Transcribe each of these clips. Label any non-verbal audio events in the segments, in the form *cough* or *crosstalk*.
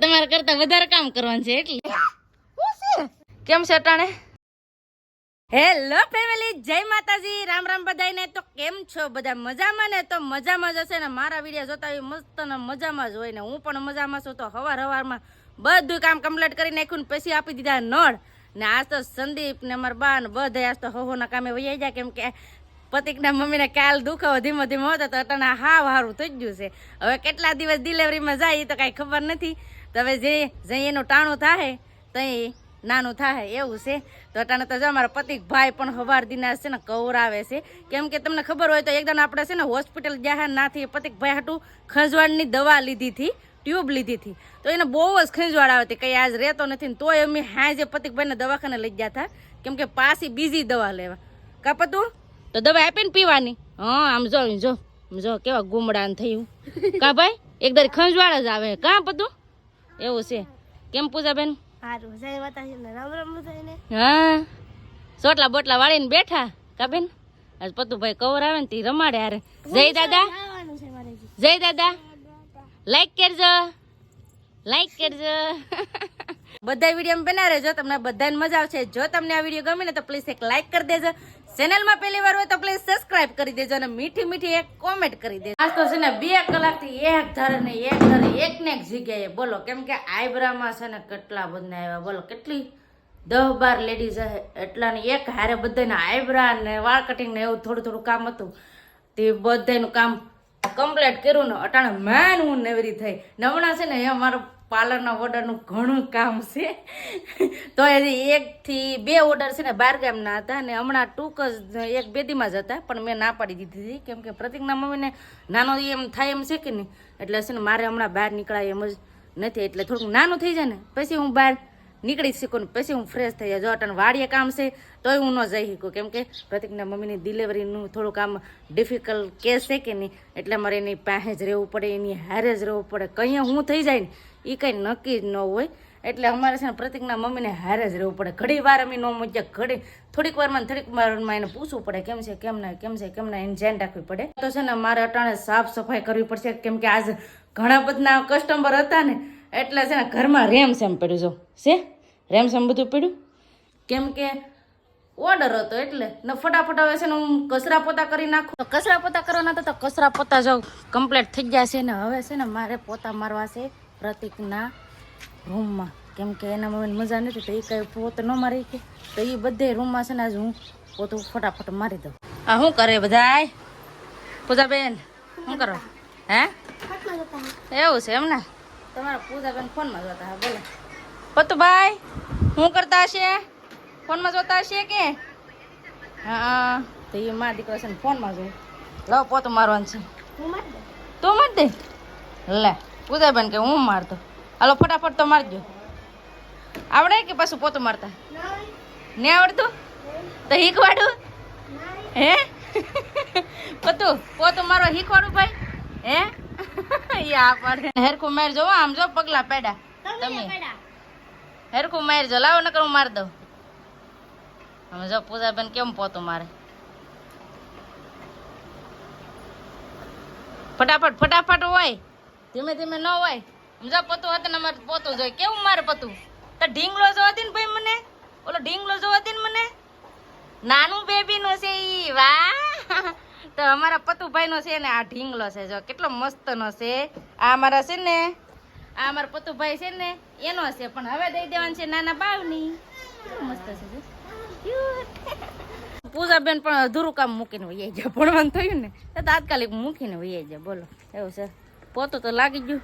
તમારે કરતા વધારે કામ કરવાનું છે એટલે. કેમ છે અટાણે? હેલો ફેમિલી જય માતાજી. રામ રામ બધાને તો કેમ છો? બધા મજામાં ને? તો મજામાં જ હશે ને? મારા વીડિયો જોતા હોય મસ્ત ને મજામાં જ હોય ને? હું પણ મજામાં છું. તો હવાર હવારમાં બધું કામ કમ્પ્લીટ કરી નાખ્યું પછી આપી દીધા નળ. ને આજ તો સંદીપ ને અમારા બા ને બધા આજ તો હહોના કામે વૈયા જાય કેમ કે પતિકના મમ્મીને કાલ દુખાવો ધીમો ધીમો હતો, તો અટાણા હાવ હારું થઈ ગયું છે. હવે કેટલા દિવસ ડિલિવરીમાં જાય એ તો કાંઈ ખબર નથી. તો હવે જે જઈ એનું ટાણું થાય તઈ નાનું થાય એવું છે. તો અટાણે તો જો અમારા પતિક ભાઈ પણ હવાર દિના છે ને કવરાવે છે. કેમ કે તમને ખબર હોય તો એકદમ આપણે છે ને હોસ્પિટલ ગયા નાથી પતિક ભાઈ હાટું ખંજવાળની દવા લીધી હતી ટ્યુબ લીધી હતી. તો એને બહુ જ ખંજવાળ આવે કંઈ આજ રહેતો નથી તોય અમે હાજે પતિકભાઈને દવાખાને લઈ ગયા હતા કેમ કે પાછી બીજી દવા લેવા. કાપતું તો દવા આપીને પીવાની? હા આમ જો જો જો કેવા ગુમડા ને થયું કા ભાઈ? એક દર ખંજવાળ જ આવે. કા પતું એવું છે. કેમ પૂજાબેન? હા. ચોટલા બોટલા વાળીને બેઠા. કા બેન? આજ પતુભાઈ કવર આવે ને તે રમાડે હારે. જય દાદા. જય દાદા. લાઈક કરજો. લાઈક કરજો. *laughs* બધા વીડિયો બનાવે. જો તમને બધાને મજા આવશે જો તમને આ વીડિયો ગમે ને તો પ્લીઝ એક લાઈક કરી દેજો. ચેનલમાં પહેલી વાર હોય તો પ્લીઝ સબસ્ક્રાઇબ કરી દેજો અને મીઠી મીઠી એક કોમેન્ટ કરી દેજો. આજ તો છે ને બે કલાકથી એક ધારે ને એક ધારે એક ને એક જગ્યાએ બોલો, કેમ કે આઈબ્રામાં છે ને કેટલા બધા આવ્યા, બોલો, કેટલી દસ બાર લેડીઝ એટલા ને એક હારે બધાને આઈબ્રા ને વાળ કટિંગ ને એવું થોડું થોડું કામ હતું. તે બધાનું કામ કમ્પ્લીટ કર્યું ને અટાણે મેન હું નેવરી થઈ. નવણા છે ને એ અમારું પાર્લરના ઓર્ડરનું ઘણું કામ છે. તો હજી એકથી બે ઓર્ડર છે ને બાર ગામના હતા અને હમણાં ટૂંક જ એક બેદીમાં જ હતા, પણ મેં ના પાડી દીધી હતી. કેમ કે પ્રતિકના મમ્મીને નાનો એમ થાય એમ છે કે નહીં, એટલે છે ને મારે હમણાં બહાર નીકળાય એમ જ નથી, એટલે થોડુંક નાનું થઈ જાય ને, પછી હું બહાર નીકળી શકું પછી હું ફ્રેશ થઈ જાય જો અટન વાડીએ કામ છે, તોય હું ન જઈ શકું. કેમ કે પ્રતિકના મમ્મીની ડિલિવરીનું થોડું કામ ડિફિકલ્ટ કેસ છે કે નહીં, એટલે મારે એની પાસે જ રહેવું પડે, એની હારે જ રહેવું પડે. કંઈ હું થઈ જાય ને એ કંઈ નક્કી જ ન હોય. એટલે અમારે છે ને પ્રતિકના મમ્મીને હારે જ રહેવું પડે. ઘડી વાર અમે ન મૂક્યા, ઘડી થોડીક વારમાં થોડીક વારમાં એને પૂછવું પડે કેમ છે, કેમ ના, કેમ છે, કેમ ના, એને ધ્યાન રાખવી પડે. તો છે ને મારે અટાણે સાફ સફાઈ કરવી પડશે, કેમ કે આજ ઘણા બધા કસ્ટમર હતા ને, એટલે છે ને ઘરમાં રેમ સેમ પડ્યું, જો. છે? રેમ સેમ બધું પડ્યું? કેમ કે ઓર્ડર હતો એટલે. ને ફટાફટ હવે છે ને હું કચરા પોતા કરી નાખું. કચરા પોતા કરવાના તો કચરા પોતા જો કમ્પ્લીટ થઈ ગયા છે ને, હવે છે ને મારે પોતા મારવા છે. પ્રતિકના રૂમમાં. કેમ કે એના મમ્મીને મજા નથી તો એ કઈ પોત ન મારી કે. તો એ બધે રૂમમાં છે ને આજ હું પોતું ફટાફટ મારી દઉં. આ શું કરે બધાય? પૂજાબેન શું કરો? હે? એવું છે એમ ને? તમારા પૂજાબેન ફોનમાં જોતા હા બોલો. પતુભાઈ શું કરતા હશે? ફોનમાં જોતા હશે કે? હા તો એ મારા દીકરો છે ને ફોનમાં જોઈ લાવ પોતું મારવાનું છે. તું મારી તું માર દે? લે. પૂજાબેન કે હું મારતો? હાલો ફટાફટ તો મારજો. આવડે કે પાછું પોતું મારતા? નહીં. આવડતું? તો શીખવાડું? હે? પતું પોતું મારો શીખવાડું ભાઈ? હે? *laughs* યા પડે. હેરખું માર જો આમ જો પગલા પેડા. તમે. હેરખું માર જો લાવો નકર હું માર દઉં. હવે જો પૂજાબેન કેમ પોતું મારે? ફટાફટ ફટાફટ હોય. ધીમે ધીમે ન હોય. સમજા, પતું હતું ને અમારે પોતું જોઈએ. કેવું મારે પતું? તો ઢીંગલો જો હતી ને ભાઈ મને? ઓલો ઢીંગલો જો હતી ને મને? નાનું બેબીનો છે ઈ, વાહ! *laughs* તો અમારા પતુભાઈ નો છે ને આ ઢીંગલો છે. જો, કેટલો મસ્ત નો છે. આ અમારા છે ને, આ અમારા પતુભાઈ છે ને, એનો છે. પણ હવે દઈ દેવાનું છે નાના બાવની. મસ્ત છે *laughs* પૂજાબેન પણ અધૂરું કામ મૂકીને વૈયા જાય ભણવાનું થયું ને, તો તાત્કાલિક મૂકીને વૈયા જાય બોલો, એવું છે. પોતું તો લાગી ગયું.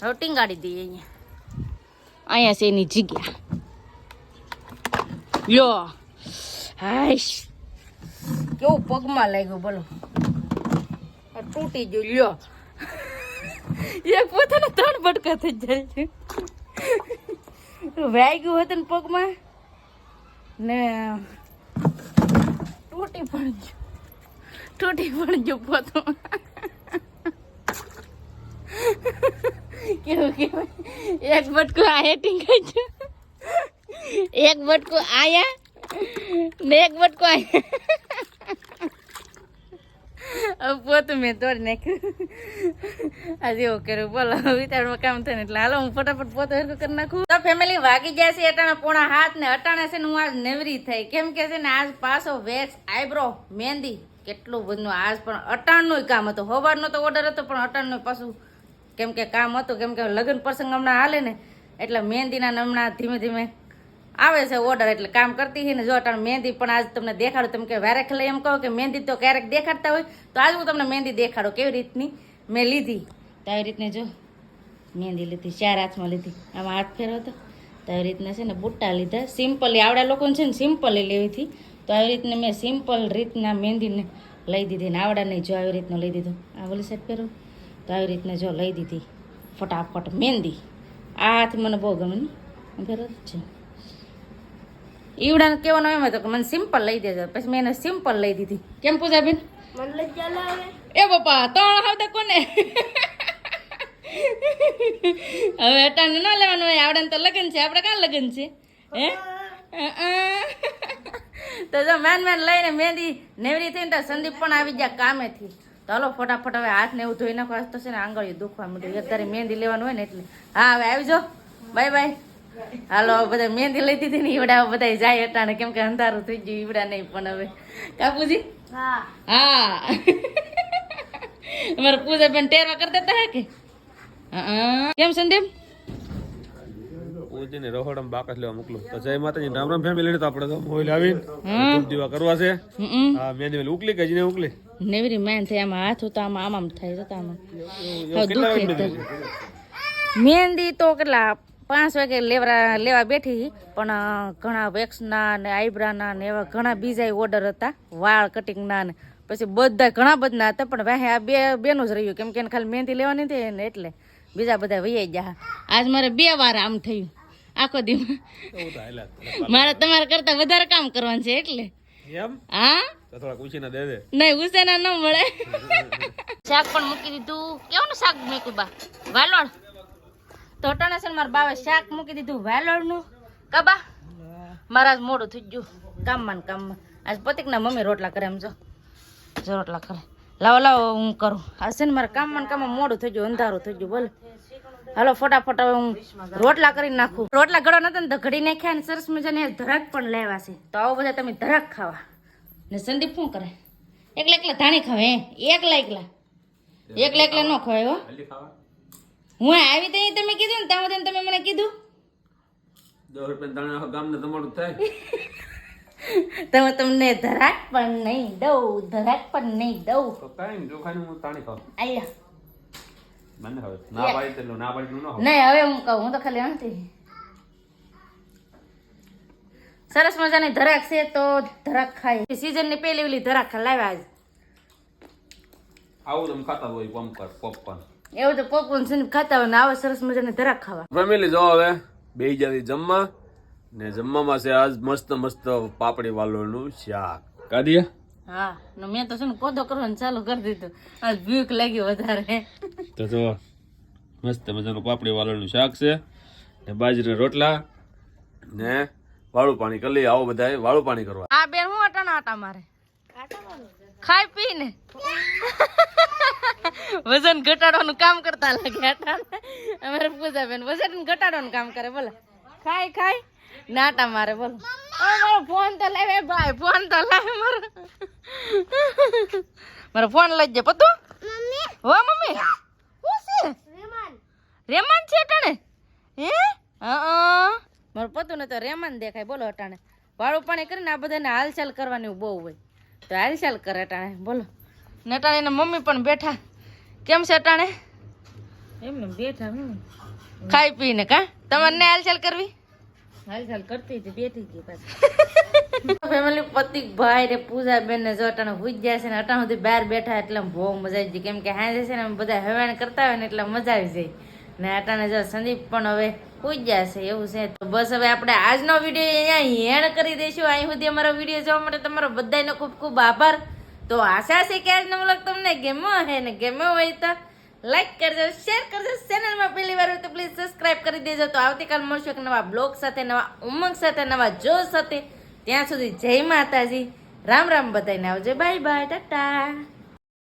હવે ટીંગાડી દઈએ અહીંયા. અહીંયા છે એની જગ્યા. યો હાઈશ. કેવું પગમાં લાગ્યું બોલો. તૂટી ગયું. લ્યો એક પોતાને ત્રણ બટકા થઈ જાય છે. ગયું હતું ને પગમાં ને તૂટી પણ ગયું. તૂટી પણ ગયું તો. કેવું કેવું? એક બટકો આયા ટીંગાઈ છે એક બટકો આયા ને એક બટકો આયા. પોતું મેં તોડી નાખ્યું. આજે એવું કર્યું. બોલો વિતાડમાં કામ થાય એટલે હાલો હું ફટાફટ પોતે હરકું કરી નાખું. તો ફેમિલી વાગી ગયા છે અટાણા પોણા હાથ ને અટાણા છે ને હું આજ નેવરી થઈ. કેમ કે છે ને આજ પાછો વેક્સ આઈબ્રો મહેંદી. કેટલું બધું આજ પણ અટાણનું કામ હતું. સવારનો તો ઓર્ડર હતો, પણ અટાણનું પાછું કેમ કે કામ હતું, કેમ કે લગ્ન પ્રસંગ હમણાં હાલે ને, એટલે મહેંદીના હમણાં ધીમે ધીમે આવે છે ઓર્ડર એટલે કામ કરતી છે ને, જો અટાણ મહેંદી પણ આજ તમને દેખાડું, તમે કે વારે ખલે એમ કહો કે મહેંદી તો ક્યારેક દેખાડતા હોય, તો આજ હું તમને મહેંદી દેખાડું, કેવી રીતની? મેં લીધી. તો આવી રીતને જો, મહેંદી લીધી, ચાર હાથમાં લીધી. આમાં હાથ ફેરવો તો આવી રીતના છે ને, બુટ્ટા લીધા. સિમ્પલી આવડા લોકોને છે ને સિમ્પલી લેવી હતી. તો આવી રીતને મેં સિમ્પલ રીતના મહેંદીને લઈ દીધી. ને આવડાને જો આવી રીતનું લઈ દીધું. આ ઓલી સાઈડ પહેરું. તો આવી રીતને જો લઈ દીધી. ફટાફટ મહેંદી આ હાથ મને બહુ ગમે ને. ફેરવ છે. ઈવડાને કહેવાનું એમ હતો કે મને સિમ્પલ લઈ દેજો. પછી મેં એને સિમ્પલ લઈ દીધી. કેમ પૂજાબેન? એ બાપા ત્રણ હાવતા કોને? હવે અટાને ન લેવાનું હોય. આવડે તો લગ્ન છે. આપણે કાં લગ્ન છે? હે. તો જો મેન મેન લઈને મહેંદી નેવરી થઈને તો સંદીપ પણ આવી ગયા કામેથી. તો હાલો ફટાફટ હવે હાથ ને એવું ધોઈ નાખો. તો છે ને આંગળીઓ દુખવા માંડ્યું. અત્યારે મહેંદી લેવાનું હોય ને એટલે. હા હવે આવી જાઓ. Bye bye. હાલો બધા મહેંદી લઈ દીધી ને ઈવડા. બધા જાય અટાણે. કેમ કે અંધારું થઈ ગયું ઈવડા નહીં પણ હવે. કાપુજી હા. અમારે પૂજા બેન ટેરવા કરતા હતા હે કે? કેમ સંદીપ? પૂજીને રહોડમ બાકસ લેવા મોકલું. તો જય માતાજી રામ રામ ફેમિલી તો આપણે તો મોબાઈલ આવીને ધૂપ દીવા કરવા છે. હા મેં વેલી ઉકલી કે જીને ઉકલી? નેવરી મેન થાય આમાં હાથ તો આમાં આમ આમ થાય તો આમાં. મહેંદી તો કેટલા પાંચ વાગે લેવા લેવા બેઠી પણ ઘણા વેક્સના ને આઈબ્રાના ને એવા ઘણા બીજા ઓર્ડર હતા વાળ કટિંગના ને. પછી બધા ઘણા બધા હતા પણ વાહે આ બે બેનું જ રહ્યું કેમ કે ખાલી મહેંદી લેવાની હતી ને એટલે બીજા બધા વૈયા ગયા. આજ મારે બે વાર આમ થયું. આખો દી એવું મારે તમારા કરતા વધારે કામ કરવાનું છે એટલે. એમ? હા? તો થોડા પૂછીને દે દે. નહીં ઉછીના ન મળે. *laughs* શાક પણ મૂકી દીધું. કેવું શાક મૂક્યું બા? વાલોડ તો અટાણે છે મારા બાવે શાક મૂકી દીધું વાલોડનું કબા મારા મોડું થઈ ગયું. કામમાં ને કામમાં. આજ પતિકના મમ્મી રોટલા કરે એમ જો. જો રોટલા કરે. લાવો લાવો હું કરું. આ છે ને મારા કામમાં ને કામમાં મોડું થઈ ગયું અંધારું થઈ ગયું બોલો હાલો ફટાફટ હવે હું રોટલા કરી નાખું. રોટલા ગળો નતા ને ઘડી નાખ્યા ને સરસ મજાની ધરાક પણ લેવા છે. તો આવો બધા તમે ધરાક ખાવા. ને સંદીપ શું કરે? એકલા એકલા ધાણી ખાવે એકલા એકલા. એકલા એકલા ન ખવાય હો. હું આવી તો તમે કીધું ને ત્યાં સુધી તમે મને કીધું? દસ રૂપિયા દાણા ગામને તમારું થાય. તમે તમને ધરાક પણ નહીં દઉં ધરાક પણ નહીં દઉં. તો કાંઈ નહીં હું તાણી ખાવ આયા મને હવે. ના પાડી તેટલું ના પાડી ન નહીં હવે હું કહું હું તો ખાલી નથી સરસ મજાની ધરાક છે તો ધરાક ખાય સીઝનની પેલી ધરાક લાવ્યા આજ. આવું તમે ખાતા હોય પંપર પોપકોર્ન એવું તો પોપકોર્ન છે ખાતા હોય ને આવા સરસ મજાની ધરાક ખાવા. ફેમિલી જો હવે બે જાતી જમવા ને જમવામાં છે આજ મસ્ત મસ્ત પાપડી વાલોનું શાક. કાઢીએ? હા ને મેં તો છે ને કોદો કરવાનું ચાલુ કરી દીધું. આજ ભૂખ લાગી વધારે. તો જો મસ્ત મજાનું પાપડી વાલોળનું શાક છે ને બાજરીના રોટલા ને વાળું પાણી કરી લઈએ આવો બધા વાળું પાણી કરવા. આ બેન હું અટાણા આટા મારે? ખાઈ પી ને વજન ઘટાડવાનું કામ કરતા લાગે આટા અમારે પૂજા બેન વજન ઘટાડવાનું કામ કરે બોલો. ખાય ખાય નાટા મારે બોલો. ઓ મારો ફોન તો લાવે ભાઈ ફોન તો લાવે મારો. મારો ફોન લઈ જાય પતું મમ્મી. હો મમ્મી. શું છે? રેમાન. રેમાન છે અટાણે? હે? હા મારું પતું ને તો રેમાન દેખાય. બોલો અટાણે. વાળું પાણી કરીને આ બધાને હાલચાલ કરવાની બહુ હોય. તો હાલચાલ કરે અટાણે. બોલો. ને અટાણે એના મમ્મી પણ બેઠા. કેમ છે અટાણે? એમને બેઠા ખાઈ પીને કા? તમારે ને હાલચાલ કરવી? હાલચાલ કરતી હતી બેઠી હતી પાછી. *laughs* ફેમિલી પતિક ભાઈ રે પૂજા બેન ને જો અટાણે હુઈ ગયા છે ને, અટાણ સુધી બહાર બેઠા એટલે બહુ મજા આવી જાય કેમ કે હાજે છે ને બધા હેવાણ કરતા હોય ને એટલે મજા આવી જાય. ને અટાણે જો સંદીપ પણ હવે હુઈ ગયા એવું છે. તો બસ હવે આપણે આજનો વીડિયો અહીંયા હેણ કરી દઈશું. અહીં સુધી અમારો વીડિયો જોવા માટે તમારો બધાનો ખૂબ ખૂબ આભાર. તો આશા છે કે આજનો વ્લોગ તમને ગેમો હે ને ગેમો હોય તો લાઈક કરજો, શેર કરજો. ચેનલમાં પહેલી વાર તો પ્લીઝ સબસ્ક્રાઇબ કરી દેજો. તો આવતીકાલ મળશું એક નવા બ્લોગ સાથે, નવા ઉમંગ સાથે, નવા જોશ સાથે. ત્યાં સુધી જય માતાજી. રામ રામ બધાને આવજો. Bye bye tata.